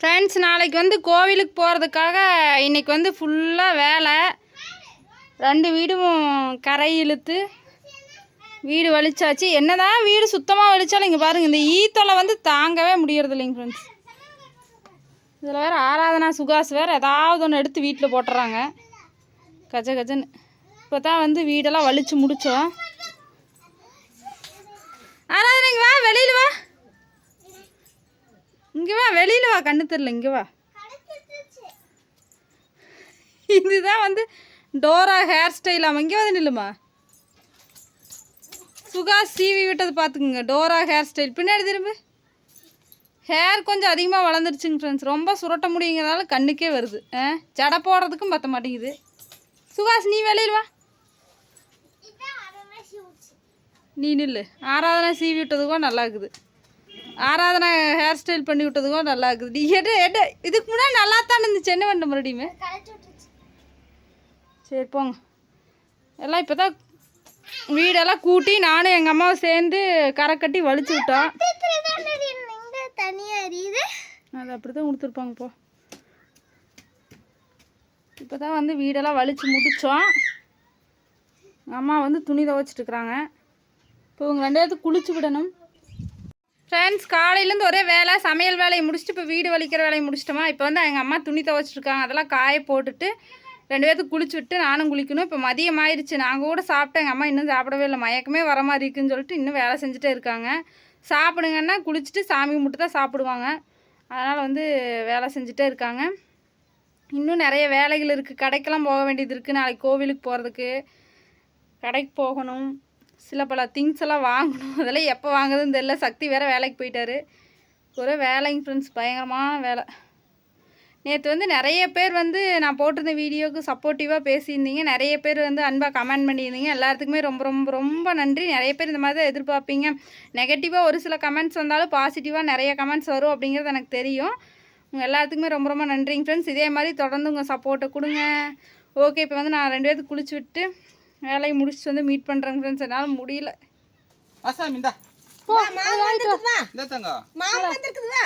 Friends நாளைக்கு வந்து கோவிலுக்கு போகிறதுக்காக இன்னைக்கு வந்து ஃபுல்லாக வேலை. ரெண்டு வீடும் கரை இழுத்து வீடு வலிச்சாச்சு. என்னதான் வீடு சுத்தமாக வலிச்சாலும் இங்கே பாருங்கள் இந்த ஈத்தொலை வந்து தாங்கவே முடியறது இல்லைங்க ஃப்ரெண்ட்ஸ் இதில் வேறு ஆராதனா சுகாஸ் வேறு ஏதாவது ஒன்று எடுத்து வீட்டில் போட்டுறாங்க. கஜ கஜன்னு. இப்போ தான் வந்து வீடெல்லாம் வலிச்சு முடித்தோம் ஆராதனைங்க வா வெளியில் வா. இங்கே வா வெளியில் வா கண்ணு தெரில இங்கே வா. இதுதான் வந்து டோரா ஹேர் ஸ்டைல் அவன் இங்கே வந்து நில்லுமா? சுகா சீவி விட்டது பார்த்துக்குங்க டோரா ஹேர் ஸ்டைல் பின்னாடி திரும்பு. ஹேர் கொஞ்சம் அதிகமாக வளர்ந்துருச்சுங்க ஃப்ரெண்ட்ஸ் ரொம்ப சுரட்ட முடியுங்கிறதால கண்ணுக்கே வருது. ஆ ஜடை போடுறதுக்கும் பத்த மாட்டேங்குது. சுகாஷ் நீ வெளியில் வா. நீ நில்லு. ஆராதனை சீவி விட்டதுக்கும் நல்லா இருக்குது. ஆராதனை ஹேர் ஸ்டைல் பண்ணி விட்டதுக்கும் நல்லா இருக்குது. எடு எடு. இதுக்கு முன்னாடி நல்லா தான் இருந்துச்சு. என்ன பண்ண மறுபடியுமே? சரி போங்க. எல்லாம் இப்போ தான் வீடெல்லாம் கூட்டி நானும் எங்கள் அம்மாவும் சேர்ந்து கரை கட்டி வலிச்சு விட்டோம். அது அப்படி தான் கொடுத்துருப்பாங்க போ. இப்போ தான் வந்து வீடெல்லாம் வலிச்சு முடித்தோம் அம்மா வந்து துணி துவைச்சிட்டு இருக்கிறாங்க. இப்போ இவங்க ரெண்டு குளிச்சு விடணும். ஃப்ரெண்ட்ஸ் காலையிலேருந்து ஒரே வேலை சமையல் வேலையை முடிச்சுட்டு இப்போ வீடு வலிக்கிற வேலையை முடிச்சிட்டோமா? இப்போ வந்து எங்கள் அம்மா துணி துவைச்சிருக்காங்க. அதெல்லாம் காய போட்டுட்டு ரெண்டு பேர்த்துக்கு குளிச்சு விட்டு நானும் குளிக்கணும். இப்போ மதியம் ஆயிடுச்சு. நாங்கள் கூட சாப்பிட்டேன். எங்கள் அம்மா இன்னும் சாப்பிடவே இல்லை. மயக்கமே வர மாதிரி இருக்குன்னு சொல்லிட்டு இன்னும் வேலை செஞ்சுட்டே இருக்காங்க. சாப்பிடுங்கன்னா குளிச்சுட்டு சாமி கும்பிட்டு தான் சாப்பிடுவாங்க. அதனால் வந்து வேலை செஞ்சுட்டே இருக்காங்க. இன்னும் நிறைய வேலைகள் இருக்குது கடைக்கெல்லாம் போக வேண்டியது இருக்குது நாளைக்கு கோவிலுக்கு போகிறதுக்கு கடைக்கு போகணும். சில பல திங்ஸ் எல்லாம் வாங்கணும். அதெல்லாம் எப்போ வாங்குறதுன்னு தெரியல. சக்தி வேறு வேலைக்கு போயிட்டாரு. ஒரே வேலைங்க ஃப்ரெண்ட்ஸ் பயங்கரமான வேலை. நேற்று வந்து நிறைய பேர் வந்து நான் போட்டிருந்த வீடியோவுக்கு சப்போர்ட்டிவாக பேசியிருந்தீங்க. நிறைய பேர் வந்து அன்பாக கமெண்ட் பண்ணியிருந்தீங்க. எல்லாத்துக்குமே ரொம்ப ரொம்ப ரொம்ப நன்றி. நிறைய பேர் இந்த மாதிரி தான் எதிர்பார்ப்பீங்க. நெகட்டிவாக ஒரு சில கமெண்ட்ஸ் வந்தாலும் பாசிட்டிவாக நிறைய கமெண்ட்ஸ் வரும் அப்படிங்கிறது எனக்கு தெரியும். உங்கள் எல்லாத்துக்குமே ரொம்ப ரொம்ப நன்றிங்க ஃப்ரெண்ட்ஸ் இதே மாதிரி தொடர்ந்து உங்கள் சப்போர்ட்டை கொடுங்க. ஓகே இப்போ வந்து நான் ரெண்டு பேர்த்துக்கு குளிச்சு விட்டு வேலையை முடிச்சுட்டு வந்து மீட் பண்ணுறேங்க ஃப்ரெண்ட்ஸ் என்னால் முடியல. அசாமி இந்தா. வந்துருக்குதா இந்த தங்கம் மாவு வந்துருக்குதா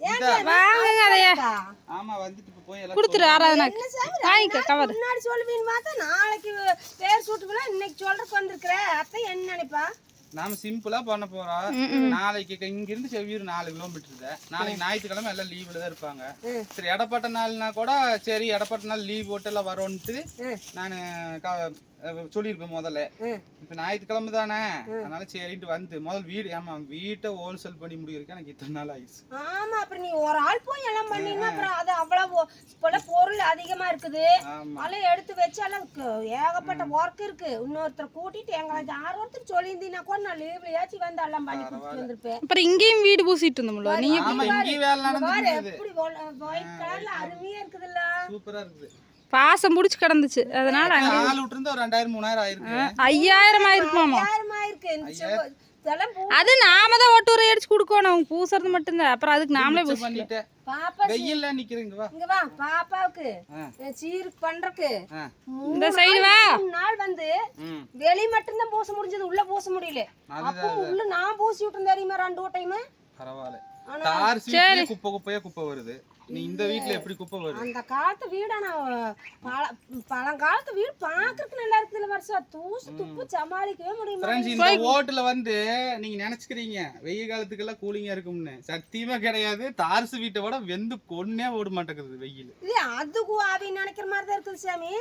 வாங்குங்க அதைய. ஆமா வந்துட்டு இப்ப போய் எல்லாம் கொடுத்துரு ஆராதனாக்கு வாங்கிக்க கவர். முன்னாடி சொல்லுவீன்னு பார்த்தா நாளைக்கு பேர் சூட்டுக்குலாம் இன்னைக்கு சொல்றதுக்கு வந்திருக்கிற. அத்தை என்ன நினைப்பா? நாம சிம்பிளா பண்ண போறோம் நாளைக்கு இங்க இருந்து செவ்வியூர் நாலு கிலோமீட்டர் நாளைக்கு ஞாயிற்றுக்கிழமை எல்லாம் லீவ்ல தான் இருப்பாங்க. சரி இடப்பட்ட நாள்னா கூட சரி இடப்பட்ட நாள் லீவ் போட்டு எல்லாம் வரோன்ட்டு நான் சொல்லியிருப்பேன் முதல்ல. இப்ப ஞாயிற்றுக்கிழமை தானே? அதனால சரின்ட்டு வந்து முதல் வீடு ஆமா வீட்டை ஹோல்சேல் பண்ணி முடிக்கிறதுக்கு எனக்கு இத்தனை நாள் ஆயிடுச்சு. ஆமா அப்புறம் நீ ஒரு ஆள் போய் எல்லாம் பண்ணீங்கன்னா அப்புறம் அது அவ்வளவு இப்பெல்லாம் பொருள் அதிகமா இருக்குது. அதெல்லாம் எடுத்து வச்சு எல்லாம் க- ஏகப்பட்ட ஒர்க் இருக்கு. இன்னொருத்தர் கூட்டிட்டு எங்களை யார் ஒருத்தர் சொல்லியிருந்தீங்கன்னா கூட நான் லீவ்லயாச்சும் வந்து எல்லாம் பண்ணி கொடுத்துட்டு வந்திருப்பேன். அப்புறம் இங்கேயும் வீடு பூசிட்டு இருந்தோம்ல நீ ஆமா இங்கேயும் வேலை பாரு நடந்துருக்குது எப்படி ஒயிட் கலர்ல அருமையா இருக்குதுல்ல. சூப்பரா இருக்குது. பாசம் முடிச்சு கிடந்துச்சு. அதனால ஐயாயிரம் ஆயிருக்குமாமா? அது நாம தான் ஒட்டு உரை அடிச்சு கொடுக்கணும். அவங்க பூசுறது மட்டும்தான். அப்புறம் அதுக்கு நாமளே பூசி பண்ணிட்டேன் பாப்பா வெயில்ல நிக்கிறீங்க வா. இங்க வா பாப்பாவுக்கு. சீருக்கு பண்றக்கு. இந்த சைடு வா. நாள் வந்து வெளி மட்டும்தான் பூச முடிஞ்சது. உள்ள பூச முடியல. அப்போ உள்ள நான் பூசி விட்டு தெரியுமா ரெண்டு டைம் பரவாயில்ல. தார் சீட்லயே குப்பை குப்பையா குப்பை வருது. நீ இந்த வீட்ல எப்படி குப்பை வருது? அந்த காலத்து வீடு பழ பழங்காலத்து வீடு பாக்குறதுக்கு நல்லா இருக்குதுல்ல வருஷம் தூசு துப்பு சமாளிக்கவே முடியுமா இந்த ஓட்டுல வந்து நீங்க நினைச்சுக்கிறீங்க வெயில் காலத்துக்கெல்லாம் கூலிங்கா இருக்கும்னு. சத்தியமா கிடையாது. தார்சு வீட்டை விட வெந்து கொன்னே ஓட மாட்டேங்குது வெயில். இல்ல அது அவி நினைக்கிற மாதிரி தான் இருக்குது சாமி.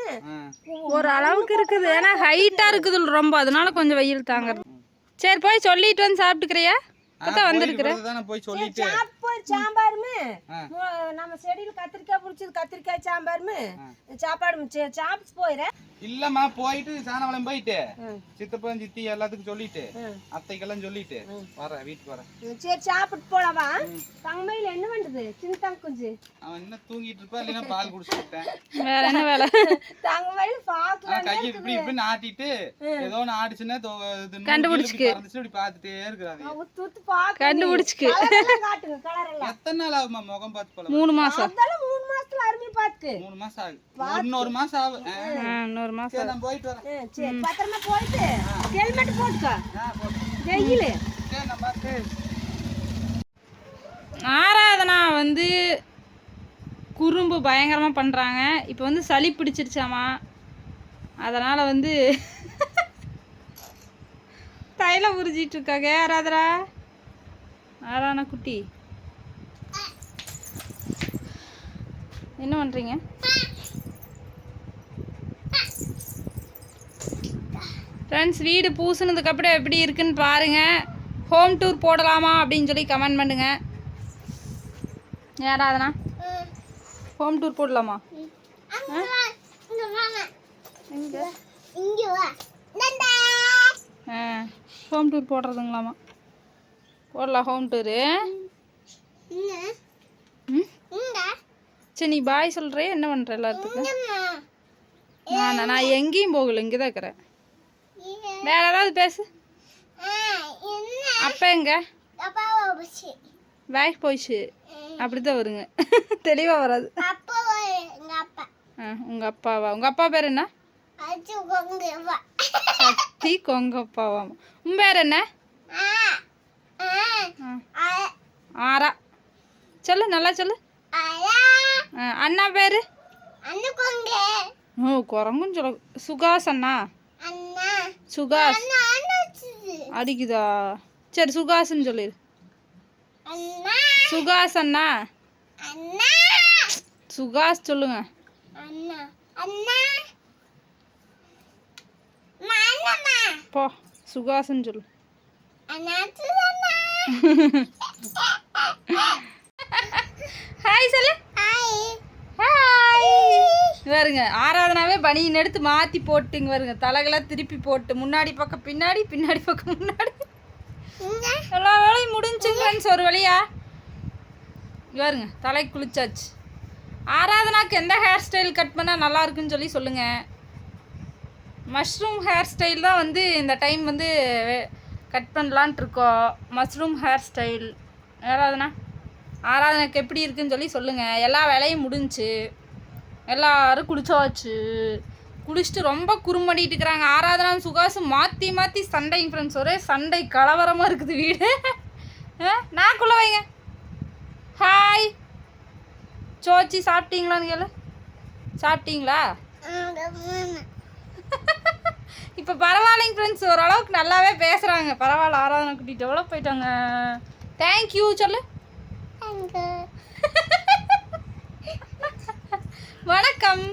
ஒரு அளவுக்கு இருக்குது. ஏன்னா ஹைட்டா இருக்குது ரொம்ப. அதனால கொஞ்சம் வெயில் தாங்குறது சரி போய் சொல்லிட்டு வந்து சாப்பிட்டுக்கிறியா? போய் சொல்லிட்டு. சாம்பாருமே. மு- நம்ம செடியில கத்திரிக்காய் பிடிச்சது கத்திரிக்காய் சாம்பாருமே. சாப்பாடு சாப்பிட்டு போயிடுறேன் இல்லம்மா போயிட்டு சாணவளம் போயிட்டு சித்தப்பன் சித்தி எல்லாத்துக்கும் சொல்லிட்டு அத்தைக்கெல்லாம் சொல்லிட்டு வரேன் வீட்டுக்கு வரேன். சரி சாப்பிட்டு போலவா தங்கமையில என்ன பண்ணுது? சின்ன தங்க குஞ்சு அவன் என்ன தூங்கிட்டு இருப்பா இல்லைன்னா பால் குடிச்சு விட்டேன் வேற என்ன வேலை? பாக்கலாம் கையை இப்படி இப்படி ஆட்டிட்டு ஏதோ ஒன்று ஆடிச்சுன்னா கண்டுபிடிச்சுக்கு. இப்படி பாக்கு கண்டுபிடிச்சுக்கு. காட்டுங்க கலர் எல்லாம் எத்தனை நாள் ஆகுமா முகம் பார்த்து போல? மூணு மாசம். அதெல்லாம் மூணு மாசத்துல அருமையா பாத்துக்கு மூணு மாசம் ஆகுது. இன்னொரு மாசம் ஆகும். ஆ, ஆ, இன்னொரு மாசம் சரி நான் போயிட்டு வரேன். சரி பத்திரமா போயிட்டு ஹெல்மெட் போட்டுக்கோ. வெயில். ஆராதனா வந்து குறும்பு பயங்கரமாக பண்ணுறாங்க இப்போ வந்து சளி பிடிச்சிருச்சாமா? அதனால் வந்து தைலம் உறிஞ்சிட்டு இருக்காங்க யாராதரா ஆறான குட்டி. என்ன பண்ணுறீங்க ஃப்ரெண்ட்ஸ் வீடு பூசுனதுக்கப்புறம் எப்படி இருக்குன்னு பாருங்கள் ஹோம் டூர் போடலாமா அப்படின்னு சொல்லி கமெண்ட் பண்ணுங்கள் யாராவதுனா ஹோம் டூர் போடலாமா? ஆ? ஹோம் டூர் போடுறதுங்களாமா? போடலாம் ஹோம் டூரு சரி நீ பாய் சொல்கிறே என்ன பண்ணுற எல்லாத்துக்கும்? நானா நான் எங்கேயும் போகல இங்கே தான் இருக்கிறேன் வேற ஏதாவது பேசு. அப்பா எங்க? வேலைக்கு போயிடுச்சு அப்படிதான் வருங்க. தெளிவாக வராது. உங்கள் அப்பாவா? உங்கள் அப்பா பேர் என்ன? சக்தி கொங்க அப்பாவா உன் பேர் என்ன. ஆரா. சொல்லு நல்லா சொல்லு. அண்ணா பேர்? ஓ குரங்குன்னு சொல்ல சுகாஸ் அண்ணா? சுகாஸ். அடிக்குதா? சரி சுகாஸ்ன்னு சொல்லிடு சுகாஸ் அண்ணா. சுகாஸ் சொல்லுங்க. போ சுகாஸ்ன்னு சொல்லு. ஹாய் சொல்லு. ஹாய் பாருங்க ஆராதனாவே பனியின் எடுத்து மாற்றி போட்டுங்க பாருங்க. தலைகளாக திருப்பி போட்டு முன்னாடி பக்கம் பின்னாடி பின்னாடி பக்கம் முன்னாடி. எல்லா வேலையும் முடிஞ்சுங்க ஃப்ரெண்ட்ஸ் ஒரு வழியா. பாருங்க தலை குளிச்சாச்சு. ஆராதனாக்கு எந்த ஹேர் ஸ்டைல் கட் பண்ணால் நல்லா இருக்குன்னு சொல்லி சொல்லுங்கள் மஷ்ரூம் ஹேர் ஸ்டைல் தான் வந்து இந்த டைம் வந்து கட் பண்ணலான்ட்டு இருக்கோம். Mushroom hair style Aradhana? ஆராதனைக்கு எப்படி இருக்குன்னு சொல்லி சொல்லுங்கள் எல்லா வேலையும் முடிஞ்சுச்சு எல்லாரும் குளிச்சாச்சு. குளிச்சுட்டு ரொம்ப குறும்படிட்டு இருக்கிறாங்க. ஆராதனா சுகாசும் மாற்றி மாற்றி சண்டைங்க ஃப்ரெண்ட்ஸ் ஒரே சண்டை கலவரமாக இருக்குது வீடு. ஆ, நான் குள்ள வைங்க. ஹாய் சோச்சி சாப்பிட்டீங்களான்னு கேளு சாப்பிட்டீங்களா? இப்போ பரவாயில்லைங்க ஃப்ரெண்ட்ஸ் ஓரளவுக்கு நல்லாவே பேசுகிறாங்க பரவாயில்ல ஆராதனை குட்டி டெவலப் போயிட்டாங்க தேங்க்யூ சொல்லு. வணக்கம்.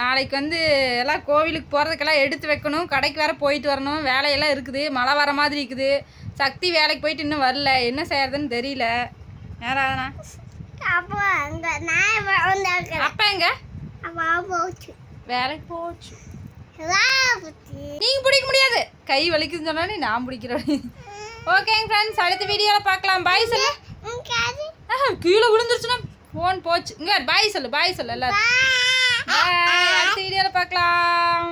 நாளைக்கு வந்து எல்லாம் கோவிலுக்கு போகிறதுக்கெல்லாம் எடுத்து வைக்கணும். கடைக்கு வேற போயிட்டு வரணும். வேலையெல்லாம் இருக்குது. மழை வர மாதிரி இருக்குது. சக்தி வேலைக்கு போயிட்டு இன்னும் வரல. என்ன செய்யறதுன்னு தெரியல. யாராவதுனா அப்பா எங்க? வேலைக்கு போச்சு. நீங்க பிடிக்க முடியாது. கை வலிக்குதுன்னு சொன்னாலே நான் பிடிக்கிறேன். ஓகேங்க ஃப்ரெண்ட்ஸ் அடுத்த வீடியோவில் பார்க்கலாம். பாய் சொல்லு. கீழே விழுந்துருச்சுன்னா ஃபோன் போச்சு. இங்க பாய் சொல்லு பாய் சொல்லு எல்லாரும். Bye. அடுத்த வீடியோவில் பார்க்கலாம்.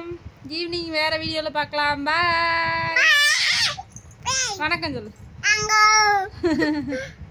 ஈவினிங் வேற வீடியோவில் பார்க்கலாம். பாய் வணக்கம் சொல்லு.